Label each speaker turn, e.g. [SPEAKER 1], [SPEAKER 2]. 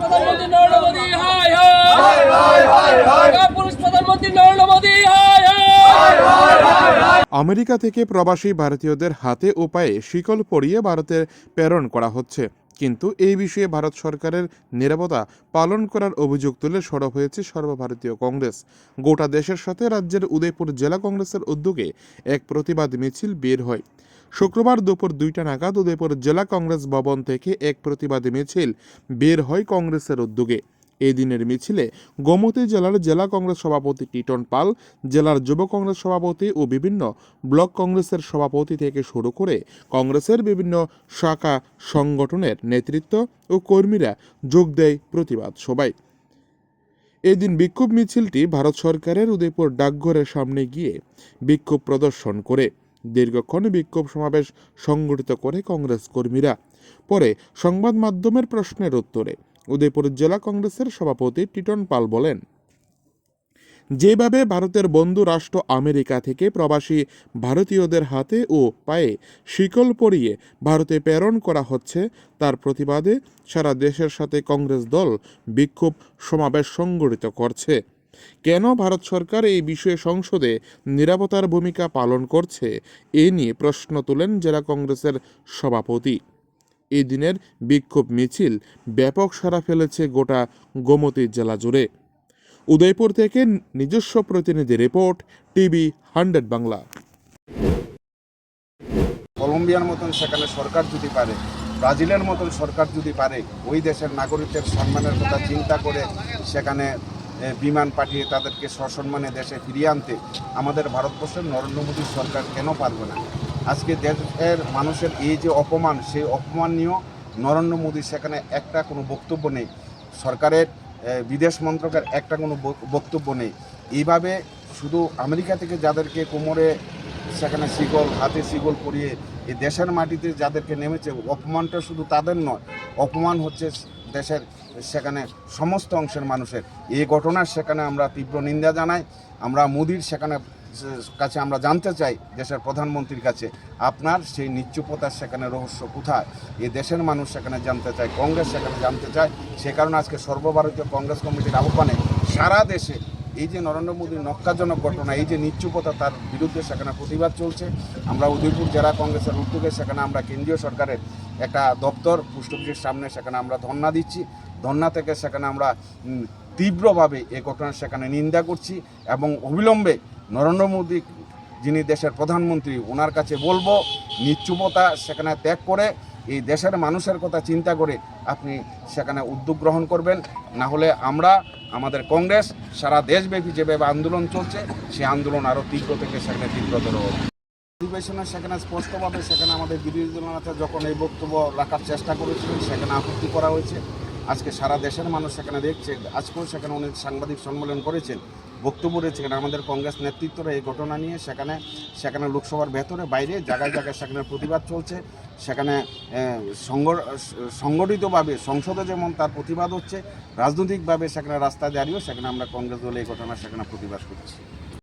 [SPEAKER 1] প্রধানমন্ত্রী নরেন্দ্র মোদী হাই হাই। পুরুষ প্রধানমন্ত্রী নরেন্দ্র মোদী হাই হাই।
[SPEAKER 2] আমেরিকা থেকে প্রবাসী ভারতীয়দের হাতে উপায়ে পায়ে শিকল পরিয়ে ভারতে প্রেরণ করা হচ্ছে। কিন্তু এই বিষয়ে ভারত সরকারের নিরাপত্তা পালন করার অভিযোগ তুলে সরব হয়েছে সর্বভারতীয় কংগ্রেস। গোটা দেশের সাথে রাজ্যের উদয়পুর জেলা কংগ্রেসের উদ্যোগে এক প্রতিবাদ মিছিল বের হয়। শুক্রবার দুপুর দুইটা নাগাদ উদয়পুর জেলা কংগ্রেস ভবন থেকে এক প্রতিবাদ মিছিল বের হয় কংগ্রেসের উদ্যোগে। এই দিনের মিছিলে গোমতী জেলার জেলা কংগ্রেস সভাপতি টিটন পাল, জেলার যুব কংগ্রেস সভাপতি ও বিভিন্ন ব্লক কংগ্রেসের সভাপতি থেকে শুরু করে কংগ্রেসের বিভিন্ন শাখা সংগঠনের নেতৃত্ব ও কর্মীরা যোগ দেয় প্রতিবাদ সভায়। এদিন বিক্ষোভ মিছিলটি ভারত সরকারের উদয়পুর ডাকঘরের সামনে গিয়ে বিক্ষোভ প্রদর্শন করে। দীর্ঘক্ষণ বিক্ষোভ সমাবেশ সংগঠিত করে কংগ্রেস কর্মীরা। পরে সংবাদ মাধ্যমের প্রশ্নের উত্তরে উদয়পুর জেলা কংগ্রেসের সভাপতি টিটন পাল বলেন, যেভাবে ভারতের বন্ধু রাষ্ট্র আমেরিকা থেকে প্রবাসী ভারতীয়দের হাতে ও পায়ে শিকল পরিয়ে ভারতে প্রেরণ করা হচ্ছে, তার প্রতিবাদে সারা দেশের সাথে কংগ্রেস দল বিক্ষোভ সমাবেশ সংগঠিত করছে। কেন ভারত সরকার এই বিষয়ে সংসদে নিরাপত্তার ভূমিকা পালন করছে, এ নিয়ে প্রশ্ন তোলেন জেলা কংগ্রেসের সভাপতি। এই দিনের বিক্ষোভ মিছিল ব্যাপক সাড়া ফেলেছে গোটা গোমতী জেলা জুড়ে। উদয়পুর থেকে নিজস্ব প্রতিনিধি রিপোর্ট, টিভি হান্ড্রেড বাংলা।
[SPEAKER 3] কলম্বিয়ার মতন সেখানে সরকার যদি পারে, ব্রাজিলের মতন সরকার যদি পারে, ওই দেশের নাগরিকদের সম্মানের কথা চিন্তা করে সেখানে বিমান পাঠিয়ে তাদেরকে সসম্মানে দেশে ফিরিয়ে আনতে আমাদের ভারতবর্ষের নরেন্দ্র মোদী সরকার কেন পারবে না? আজকে দেশের মানুষের এই যে অপমান, সেই অপমান নিয়েও নরেন্দ্র মোদী সেখানে একটা কোনো বক্তব্য নেই। সরকারের বিদেশ মন্ত্রকের একটা কোনো বক্তব্য নেই। এইভাবে শুধু আমেরিকা থেকে যাদেরকে কোমরে সেখানে শিকল, হাতে শিকল পরিয়ে এই দেশের মাটিতে যাদেরকে নেমেছে, অপমানটা শুধু তাদের নয়, অপমান হচ্ছে দেশের সেখানে সমস্ত অংশের মানুষের। এই ঘটনার সেখানে আমরা তীব্র নিন্দা জানাই। আমরা মোদির সেখানে কাছে আমরা জানতে চাই দেশের প্রধানমন্ত্রীর কাছে, আপনার সেই নিশ্চুপতার সেখানে রহস্য কোথায়? এই দেশের মানুষ সেখানে জানতে চায়, কংগ্রেস সেখানে জানতে চায়, সে কারণে আজকে সর্বভারতীয় কংগ্রেস কমিটির আহ্বানে সারা দেশে এই যে নরেন্দ্র মোদীর নক্কাজনক ঘটনা, এই যে নিশ্চুপতা তার বিরুদ্ধে সেখানে প্রতিবাদ চলছে। আমরা উদয়পুর জেলা কংগ্রেসের উদ্যোগে সেখানে আমরা কেন্দ্রীয় সরকারের একটা দপ্তর পোস্ট সামনে সেখানে আমরা ধর্ণা দিচ্ছি। ধর্ণা থেকে সেখানে আমরা তীব্রভাবে এ ঘটনার সেখানে নিন্দা করছি এবং অবিলম্বে নরেন্দ্র মোদী, যিনি দেশের প্রধানমন্ত্রী ওনার কাছে বলব নিশ্চুপতা সেখানে ত্যাগ করে, এই দেশের মানুষের কথা চিন্তা করে আপনি সেখানে উদ্যোগ গ্রহণ করবেন। না হলে আমরা, আমাদের কংগ্রেস, সারা দেশব্যাপী যেভাবে আন্দোলন চলছে, সেই আন্দোলন আরও তীব্র থেকে সেখানে তীব্রতর হবে। অধিবেশনে সেখানে স্পষ্টভাবে সেখানে আমাদের বিরোধী দলনেতা যখন এই বক্তব্য রাখার চেষ্টা করেছিলেন, সেখানে আপত্তি করা হয়েছে। আজকে সারা দেশের মানুষ সেখানে দেখছে। আজকেও সেখানে উনি সাংবাদিক সম্মেলন করেছেন, বক্তব্য রয়েছে এখানে আমাদের কংগ্রেস নেতৃত্বরা এই ঘটনা নিয়ে সেখানে সেখানে লোকসভার ভেতরে, বাইরে জায়গায় জায়গায় সেখানে প্রতিবাদ চলছে। সেখানে সংগঠিতভাবে, সংসদে যেমন তার প্রতিবাদ হচ্ছে, রাজনৈতিকভাবে সেখানে রাস্তায় দাঁড়িয়েও সেখানে আমরা কংগ্রেস দলে এই ঘটনা সেখানে প্রতিবাদ করছি।